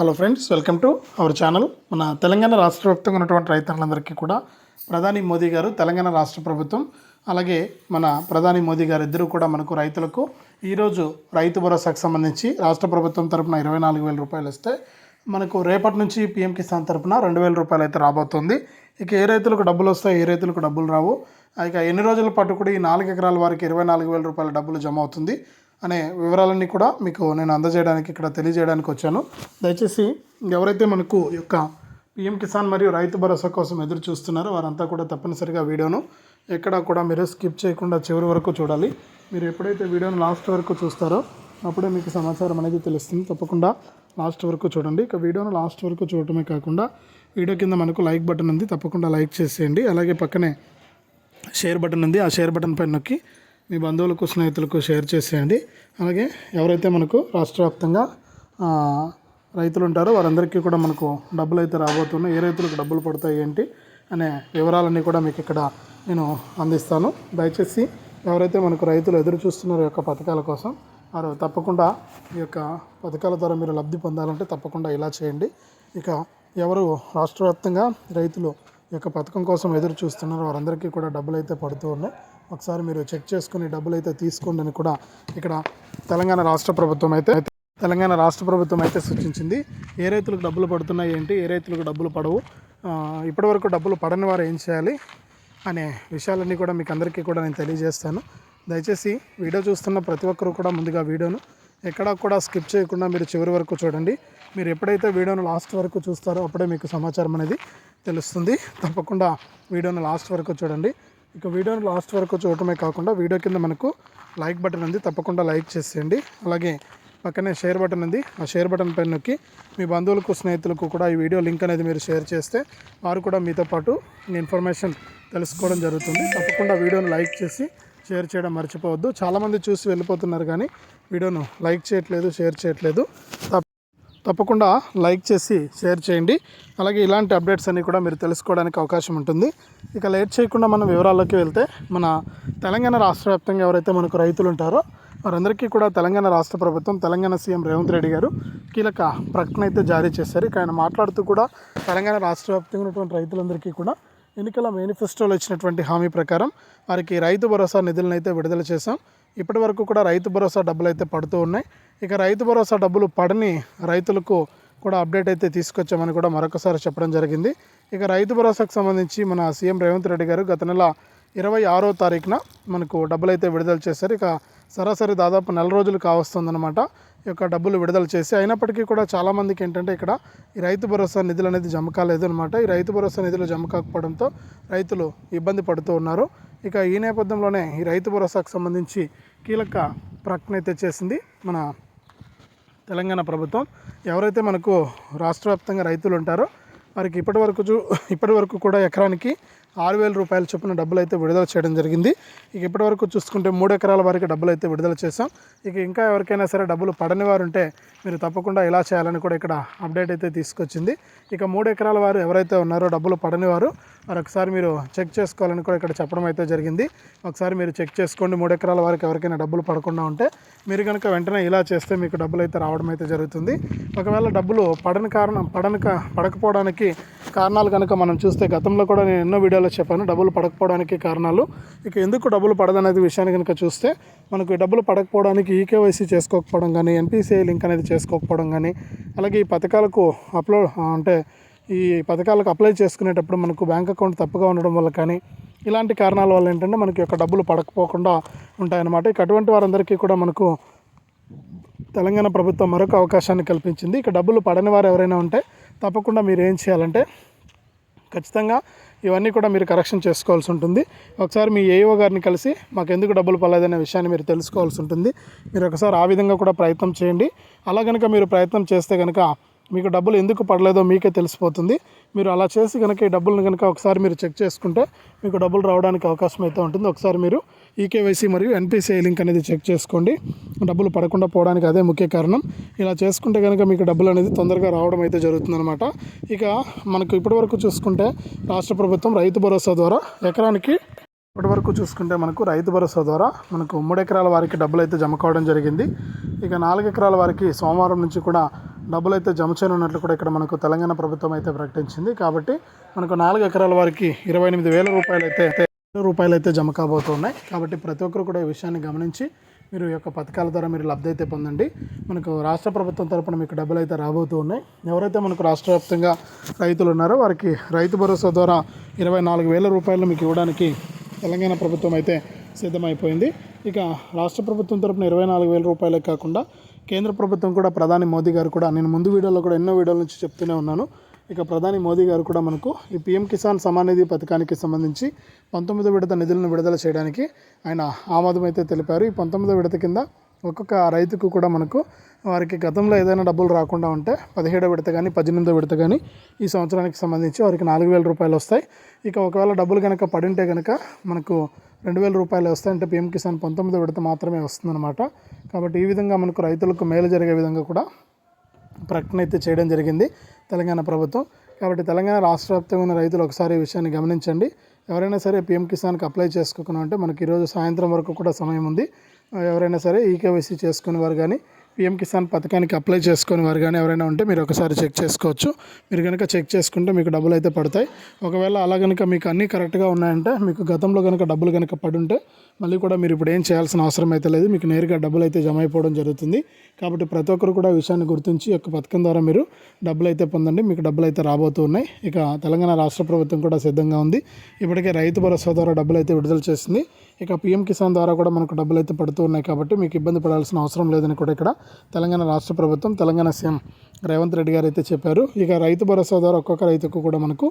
Hello friends welcome to our channel మన తెలంగాణ రాష్ట్ర వ్యాప్తంగా ఉన్నటువంటి రైతులందరికీ కూడా ప్రధాని మోదీ గారు తెలంగాణ రాష్ట్ర ప్రభుత్వం అలాగే మన ప్రధాని మోదీ గారు ఇద్దరు కూడా మనకు రైతులకు ఈరోజు రైతు భరోసాకు సంబంధించి రాష్ట్ర ప్రభుత్వం తరపున ఇరవై నాలుగు వేల రూపాయలు ఇస్తే మనకు రేపటి నుంచి పీఎం కిసాన్ తరపున రెండు వేల రూపాయలు అయితే రాబోతుంది. ఇక ఏ రైతులకు డబ్బులు వస్తాయి ఏ రైతులకు డబ్బులు రావు ఇక ఎన్ని రోజుల పాటు కూడా ఈ నాలుగు ఎకరాల వారికి ఇరవై నాలుగు వేల రూపాయల డబ్బులు జమ అవుతుంది. అనే వివరాలన్నీ కూడా మీకు నేను అందజేయడానికి ఇక్కడ తెలియజేయడానికి వచ్చాను. దయచేసి ఎవరైతే మనకు యొక్క పిఎం కిసాన్ మరియు రైతు భరోసా కోసం ఎదురు చూస్తున్నారో వారంతా కూడా తప్పనిసరిగా వీడియోను ఎక్కడ కూడా మీరు స్కిప్ చేయకుండా చివరి వరకు చూడాలి. మీరు ఎప్పుడైతే వీడియోను లాస్ట్ వరకు చూస్తారో అప్పుడే మీకు సమాచారం అనేది తెలుస్తుంది. తప్పకుండా లాస్ట్ వరకు చూడండి. ఇక వీడియోను లాస్ట్ వరకు చూడటమే కాకుండా వీడియో కింద మనకు లైక్ బటన్ ఉంది. తప్పకుండా లైక్ చేసేయండి. అలాగే పక్కనే షేర్ బటన్ ఉంది. ఆ షేర్ బటన్ పైన నొక్కి మీ బంధువులకు స్నేహితులకు షేర్ చేసేయండి. అలాగే ఎవరైతే మనకు రాష్ట్ర వ్యాప్తంగా రైతులు ఉంటారో వారందరికీ కూడా మనకు డబ్బులు అయితే రాబోతున్నాయి. ఏ రైతులకు డబ్బులు పడతాయి ఏంటి అనే వివరాలన్నీ కూడా మీకు ఇక్కడ నేను అందిస్తాను. దయచేసి ఎవరైతే మనకు రైతులు ఎదురు చూస్తున్నారో యొక్క పథకాల కోసం వారు తప్పకుండా ఈ యొక్క పథకాల ద్వారా మీరు లబ్ధి పొందాలంటే తప్పకుండా ఇలా చేయండి. ఇక ఎవరు రాష్ట్రవ్యాప్తంగా రైతులు యొక్క పథకం కోసం ఎదురు చూస్తున్నారు. వారందరికీ కూడా డబ్బులు అయితే పడుతూ ఉన్నాయి. ఒకసారి మీరు చెక్ చేసుకుని డబ్బులు అయితే తీసుకోండి అని కూడా ఇక్కడ తెలంగాణ రాష్ట్ర ప్రభుత్వం అయితే తెలంగాణ రాష్ట్ర ప్రభుత్వం అయితే సూచించింది. ఏ రైతులకు డబ్బులు పడుతున్నాయి ఏంటి? ఏ రైతులకు డబ్బులు పడవు? ఇప్పటివరకు డబ్బులు పడని వారు ఏం చేయాలి అనే విషయాలన్నీ కూడా మీకు అందరికీ కూడా నేను తెలియజేస్తాను. దయచేసి వీడియో చూస్తున్న ప్రతి ఒక్కరు కూడా ముందుగా వీడియోను ఎక్కడా కూడా స్కిప్ చేయకుండా మీరు చివరి వరకు చూడండి. మీరు ఎప్పుడైతే వీడియోను లాస్ట్ వరకు చూస్తారో అప్పుడే మీకు సమాచారం అనేది తెలుస్తుంది. తప్పకుండా వీడియోను లాస్ట్ వరకు చూడండి. ఇక వీడియోను లాస్ట్ వరకు చూడటమే కాకుండా వీడియో కింద మనకు లైక్ బటన్ ఉంది. తప్పకుండా లైక్ చేసేయండి. అలాగే పక్కనే షేర్ బటన్ ఉంది. ఆ షేర్ బటన్ పైన నొక్కి మీ బంధువులకు స్నేహితులకు కూడా ఈ వీడియో లింక్ అనేది మీరు షేర్ చేస్తే వారు కూడా మీతో పాటు ఇన్ఫర్మేషన్ తెలుసుకోవడం జరుగుతుంది. తప్పకుండా వీడియోను లైక్ చేసి షేర్ చేయడం మర్చిపోవద్దు. చాలామంది చూసి వెళ్ళిపోతున్నారు కానీ వీడియోను లైక్ చేయట్లేదు షేర్ చేయట్లేదు. తప్పకుండా లైక్ చేసి షేర్ చేయండి. అలాగే ఇలాంటి అప్డేట్స్ అన్నీ కూడా మీరు తెలుసుకోవడానికి అవకాశం ఉంటుంది. ఇక లేట్ చేయకుండా మనం వివరాల్లోకి వెళ్తే మన తెలంగాణ రాష్ట్ర వ్యాప్తంగా ఎవరైతే మనకు రైతులు ఉంటారో వారందరికీ కూడా తెలంగాణ రాష్ట్ర ప్రభుత్వం తెలంగాణ సీఎం రేవంత్ రెడ్డి గారు కీలక ప్రకటన అయితే జారీ చేశారు. ఇక ఆయన మాట్లాడుతూ కూడా తెలంగాణ రాష్ట్ర వ్యాప్తంగా ఉన్నటువంటి రైతులందరికీ కూడా ఎన్నికల మేనిఫెస్టోలో ఇచ్చినటువంటి హామీ ప్రకారం వారికి రైతు భరోసా నిధులను అయితే విడుదల చేశాం. ఇప్పటి వరకు కూడా రైతు భరోసా డబ్బులు అయితే పడుతూ ఉన్నాయి. ఇక రైతు భరోసా డబ్బులు పడని రైతులకు కూడా అప్డేట్ అయితే తీసుకొచ్చామని కూడా మరొకసారి చెప్పడం జరిగింది. ఇక రైతు భరోసాకు సంబంధించి మన సీఎం రేవంత్ రెడ్డి గారు గత నెల ఇరవై ఆరో తారీఖున మనకు డబ్బులు అయితే విడుదల చేశారు. ఇక సరాసరి దాదాపు నెల రోజులు కావస్తుందన్నమాట. యొక్క డబ్బులు విడుదల చేసి అయినప్పటికీ కూడా చాలామందికి ఏంటంటే ఇక్కడ ఈ రైతు భరోసా నిధులు అనేది జమ కాలేదు అనమాట ఈ రైతు భరోసా నిధులు జమ కాకపోవడంతో రైతులు ఇబ్బంది పడుతూ ఉన్నారు. ఇక ఈ నేపథ్యంలోనే ఈ రైతు భరోసాకు సంబంధించి కీలక ప్రకటన అయితే చేసింది మన తెలంగాణ ప్రభుత్వం. ఎవరైతే మనకు రాష్ట్ర వ్యాప్తంగా రైతులు ఉంటారో వారికి ఇప్పటి వరకు చూ ఇప్పటి వరకు కూడా ఎకరానికి ఆరు వేల రూపాయల చొప్పున డబ్బులు అయితే విడుదల చేయడం జరిగింది. ఇక ఇప్పటి వరకు చూసుకుంటే మూడు ఎకరాల వారికి డబ్బులు అయితే విడుదల చేశాం. ఇక ఇంకా ఎవరికైనా సరే డబ్బులు పడని వారు ఉంటే మీరు తప్పకుండా ఇలా చేయాలని కూడా ఇక్కడ అప్డేట్ అయితే తీసుకొచ్చింది. ఇక మూడు ఎకరాల వారు ఎవరైతే ఉన్నారో డబ్బులు పడని వారు వారు ఒకసారి మీరు చెక్ చేసుకోవాలని కూడా ఇక్కడ చెప్పడం అయితే జరిగింది. ఒకసారి మీరు చెక్ చేసుకోండి మూడు ఎకరాల వారికి ఎవరికైనా డబ్బులు పడకుండా ఉంటే. మీరు కనుక వెంటనే ఇలా చేస్తే మీకు డబ్బులు అయితే రావడం అయితే జరుగుతుంది. ఒకవేళ డబ్బులు పడని కారణం పడని పడకపోవడానికి కారణాలు కనుక మనం చూస్తే గతంలో కూడా నేను ఎన్నో వీడియోలో చెప్పాను డబ్బులు పడకపోవడానికి కారణాలు. ఇక ఎందుకు డబ్బులు పడదనేది విషయాన్ని కనుక చూస్తే మనకు డబ్బులు పడకపోవడానికి ఈకేవైసీ చేసుకోకపోవడం కానీ ఎన్పిసిఐ లింక్ అనేది చేసుకోకపోవడం కానీ అలాగే ఈ పథకాలకు అప్లోడ్ అంటే ఈ పథకాలకు అప్లై చేసుకునేటప్పుడు మనకు బ్యాంక్ అకౌంట్ తప్పుగా ఉండడం వల్ల కానీ ఇలాంటి కారణాల వల్ల ఏంటంటే మనకి యొక్క డబ్బులు పడకపోకుండా ఉంటాయన్నమాట. ఇక అటువంటి వారందరికీ కూడా మనకు తెలంగాణ ప్రభుత్వం మరొక అవకాశాన్ని కల్పించింది. ఇక డబ్బులు పడని వారు ఎవరైనా ఉంటే తప్పకుండా మీరు ఏం చేయాలంటే ఖచ్చితంగా ఇవన్నీ కూడా మీరు కరెక్షన్ చేసుకోవాల్సి ఉంటుంది. ఒకసారి మీ ఏఓ గారిని కలిసి మాకు ఎందుకు డబ్బులు పడలేదనే విషయాన్ని మీరు తెలుసుకోవాల్సి ఉంటుంది. మీరు ఒకసారి ఆ విధంగా కూడా ప్రయత్నం చేయండి. అలా కనుక మీరు ప్రయత్నం చేస్తే కనుక మీకు డబ్బులు ఎందుకు పడలేదో మీకే తెలిసిపోతుంది. మీరు అలా చేసి కనుక ఈ డబ్బులను కనుక ఒకసారి మీరు చెక్ చేసుకుంటే మీకు డబ్బులు రావడానికి అవకాశం అయితే ఉంటుంది. ఒకసారి మీరు ఈకేవైసీ మరియు ఎన్పిసిఐ లింక్ అనేది చెక్ చేసుకోండి. డబ్బులు పడకుండా పోవడానికి అదే ముఖ్య కారణం. ఇలా చేసుకుంటే కనుక మీకు డబ్బులు అనేది తొందరగా రావడం అయితే జరుగుతుందన్నమాట. ఇక మనకు ఇప్పటివరకు చూసుకుంటే రాష్ట్ర ప్రభుత్వం రైతు భరోసా ద్వారా ఎకరానికి ఇప్పటివరకు చూసుకుంటే మనకు రైతు భరోసా ద్వారా మనకు మూడు ఎకరాల వారికి డబ్బులు అయితే జమ కావడం జరిగింది. ఇక నాలుగు ఎకరాల వారికి సోమవారం నుంచి కూడా డబ్బులు అయితే జమ చేయనున్నట్లు కూడా ఇక్కడ మనకు తెలంగాణ ప్రభుత్వం అయితే ప్రకటించింది. కాబట్టి మనకు నాలుగు ఎకరాల వారికి ఇరవై ఎనిమిది వేల రూపాయలు అయితే రూపాయలు అయితే జమ కాబోతున్నాయి. కాబట్టి ప్రతి ఒక్కరు కూడా ఈ విషయాన్ని గమనించి మీరు యొక్క పథకాల ద్వారా మీరు లబ్ధి అయితే పొందండి. మనకు రాష్ట్ర ప్రభుత్వం తరపున మీకు డబ్బులు అయితే రాబోతూ ఉన్నాయి. ఎవరైతే మనకు రాష్ట్ర వ్యాప్తంగా రైతులు ఉన్నారో వారికి రైతు భరోసా ద్వారా ఇరవై నాలుగు వేల రూపాయలు మీకు ఇవ్వడానికి తెలంగాణ ప్రభుత్వం అయితే సిద్ధమైపోయింది. ఇక రాష్ట్ర ప్రభుత్వం తరపున ఇరవై నాలుగు వేల రూపాయలే కాకుండా కేంద్ర ప్రభుత్వం కూడా ప్రధాని మోదీ గారు కూడా నేను ముందు వీడియోలో కూడా ఎన్నో వీడియోల నుంచి చెప్తూనే ఉన్నాను. ఇక ప్రధాని మోదీ గారు కూడా మనకు ఈ పీఎం కిసాన్ సమాన్ నిధి పథకానికి సంబంధించి పంతొమ్మిదో విడత నిధులను విడుదల చేయడానికి ఆయన ఆమోదం అయితే తెలిపారు. ఈ పంతొమ్మిదో విడత కింద ఒక్కొక్క రైతుకు కూడా మనకు వారికి గతంలో ఏదైనా డబ్బులు రాకుండా ఉంటే పదిహేడో విడత కానీ పద్దెనిమిదో విడత కానీ ఈ సంవత్సరానికి సంబంధించి వారికి నాలుగు వేల రూపాయలు వస్తాయి. ఇక ఒకవేళ డబ్బులు కనుక పడింటే కనుక మనకు రెండు వేల రూపాయలు వస్తాయి అంటే పిఎం కిసాన్ పంతొమ్మిదో విడత మాత్రమే వస్తుందన్నమాట. కాబట్టి ఈ విధంగా మనకు రైతులకు మేలు జరిగే విధంగా కూడా ప్రకటన అయితే చేయడం జరిగింది తెలంగాణ ప్రభుత్వం. కాబట్టి తెలంగాణ రాష్ట్ర వ్యాప్తంగా ఉన్న రైతులు ఒకసారి ఈ విషయాన్ని గమనించండి. ఎవరైనా సరే పిఎం కిసాన్కి అప్లై చేసుకోకుండా ఉంటే మనకి ఈరోజు సాయంత్రం వరకు కూడా సమయం ఉంది. ఎవరైనా సరే ఈకేవైసీ చేసుకునే వారు కానీ పిఎం కిసాన్ పథకానికి అప్లై చేసుకుని వారు కానీ ఎవరైనా ఉంటే మీరు ఒకసారి చెక్ చేసుకోవచ్చు. మీరు కనుక చెక్ చేసుకుంటే మీకు డబ్బులు అయితే పడతాయి. ఒకవేళ అలా కనుక మీకు అన్నీ కరెక్ట్గా ఉన్నాయంటే మీకు గతంలో కనుక డబ్బులు కనుక పడుంటే మళ్ళీ కూడా మీరు ఇప్పుడు ఏం చేయాల్సిన అవసరం అయితే లేదు. మీకు నేరుగా డబ్బులు అయితే జమ అయిపోవడం జరుగుతుంది. కాబట్టి ప్రతి ఒక్కరు కూడా విషయాన్ని గుర్తించి యొక్క పథకం ద్వారా మీరు డబ్బులు అయితే పొందండి. మీకు డబ్బులు అయితే రాబోతూ ఉన్నాయి. ఇక తెలంగాణ రాష్ట్ర ప్రభుత్వం కూడా సిద్ధంగా ఉంది. ఇప్పటికే రైతు భరోసా ద్వారా డబ్బులు అయితే విడుదల చేసింది. ఇక పిఎం కిసాన్ ద్వారా కూడా మనకు డబ్బులు అయితే పడుతూ ఉన్నాయి కాబట్టి మీకు ఇబ్బంది పడాల్సిన అవసరం లేదని కూడా ఇక్కడ తెలంగాణ రాష్ట్ర ప్రభుత్వం తెలంగాణ సీఎం రేవంత్ రెడ్డి గారు అయితే చెప్పారు. ఇక రైతు భరోసా ద్వారా ఒక్కొక్క రైతుకు కూడా మనకు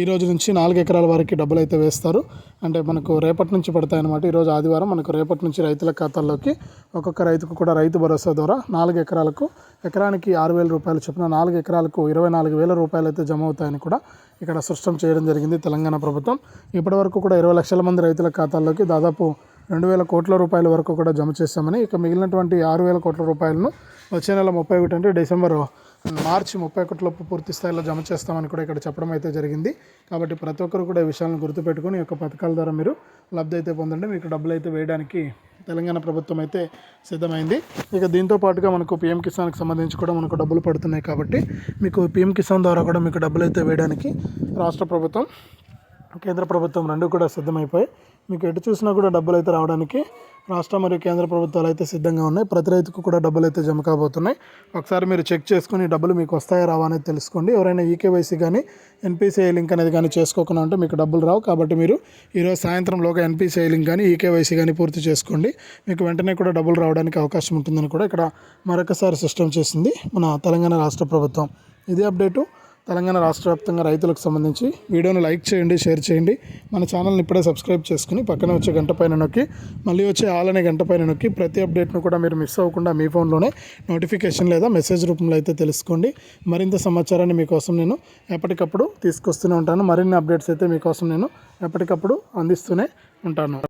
ఈ రోజు నుంచి నాలుగు ఎకరాల వరకు డబ్బులు అయితే వేస్తారు. అంటే మనకు రేపటి నుంచి పడతాయన్నమాట. ఈరోజు ఆదివారం మనకు రేపటి నుంచి రైతుల ఖాతాల్లోకి ఒక్కొక్క రైతుకు కూడా రైతు భరోసా ద్వారా నాలుగు ఎకరాలకు ఎకరానికి ఆరు వేల రూపాయలు చొప్పున నాలుగు ఎకరాలకు ఇరవై నాలుగు వేల రూపాయలు అయితే జమ అవుతాయని కూడా ఇక్కడ స్పష్టం చేయడం జరిగింది తెలంగాణ ప్రభుత్వం. ఇప్పటి వరకు కూడా ఇరవై లక్షల మంది రైతుల ఖాతాల్లోకి దాదాపు రెండు వేల కోట్ల రూపాయల వరకు కూడా జమ చేస్తామని ఇక మిగిలినటువంటి ఆరు వేల కోట్ల రూపాయలను వచ్చే నెల ముప్పై ఒకటి అంటే డిసెంబర్ మార్చి ముప్పై ఒకటిలోపు పూర్తి స్థాయిలో జమ చేస్తామని కూడా ఇక్కడ చెప్పడం అయితే జరిగింది. కాబట్టి ప్రతి ఒక్కరు కూడా ఈ విషయాలను గుర్తుపెట్టుకొని ఈ యొక్క పథకాల ద్వారా మీరు లబ్ధి అయితే పొందండి. మీకు డబ్బులు అయితే వేయడానికి తెలంగాణ ప్రభుత్వం అయితే సిద్ధమైంది. ఇక దీంతో పాటుగా మనకు పిఎం కిసాన్కి సంబంధించి కూడా మనకు డబ్బులు పడుతున్నాయి కాబట్టి మీకు పిఎం కిసాన్ ద్వారా కూడా మీకు డబ్బులు అయితే వేయడానికి రాష్ట్ర ప్రభుత్వం కేంద్ర ప్రభుత్వం రెండు కూడా సిద్ధమైపోయి మీకు ఎటు చూసినా కూడా డబ్బులు అయితే రావడానికి రాష్ట్ర మరియు కేంద్ర ప్రభుత్వాలు అయితే సిద్ధంగా ఉన్నాయి. ప్రతి రైతుకు కూడా డబ్బులు అయితే జమ కాబోతున్నాయి. ఒకసారి మీరు చెక్ చేసుకుని డబ్బులు మీకు వస్తాయా రావా అనేది తెలుసుకోండి. ఎవరైనా ఈకేవైసీ కానీ ఎన్పిసిఐ లింక్ అనేది కానీ చేసుకోకుండా ఉంటే మీకు డబ్బులు రావు. కాబట్టి మీరు ఈరోజు సాయంత్రంలోగా ఎన్పిసిఐ లింక్ కానీ ఈకేవైసీ కానీ పూర్తి చేసుకోండి. మీకు వెంటనే కూడా డబ్బులు రావడానికి అవకాశం ఉంటుందని కూడా ఇక్కడ మరొకసారి సిస్టమ్ చేసింది మన తెలంగాణ రాష్ట్ర ప్రభుత్వం. ఇదే అప్డేటు. తెలంగాణ రాష్ట్ర వ్యాప్తంగా రైతులకు సంబంధించి వీడియోను లైక్ చేయండి షేర్ చేయండి. మన ఛానల్ని ఇప్పుడే సబ్స్క్రైబ్ చేసుకుని పక్కన వచ్చే గంట పైన నొక్కి మళ్ళీ వచ్చే ఆల్ అనే గంట పైన నొక్కి ప్రతి అప్డేట్ను కూడా మీరు మిస్ అవ్వకుండా మీ ఫోన్లోనే నోటిఫికేషన్ లేదా మెసేజ్ రూపంలో అయితే తెలుసుకోండి. మరింత సమాచారాన్ని మీకోసం నేను ఎప్పటికప్పుడు తీసుకొస్తూనే ఉంటాను. మరిన్ని అప్డేట్స్ అయితే మీకోసం నేను ఎప్పటికప్పుడు అందిస్తూనే ఉంటాను.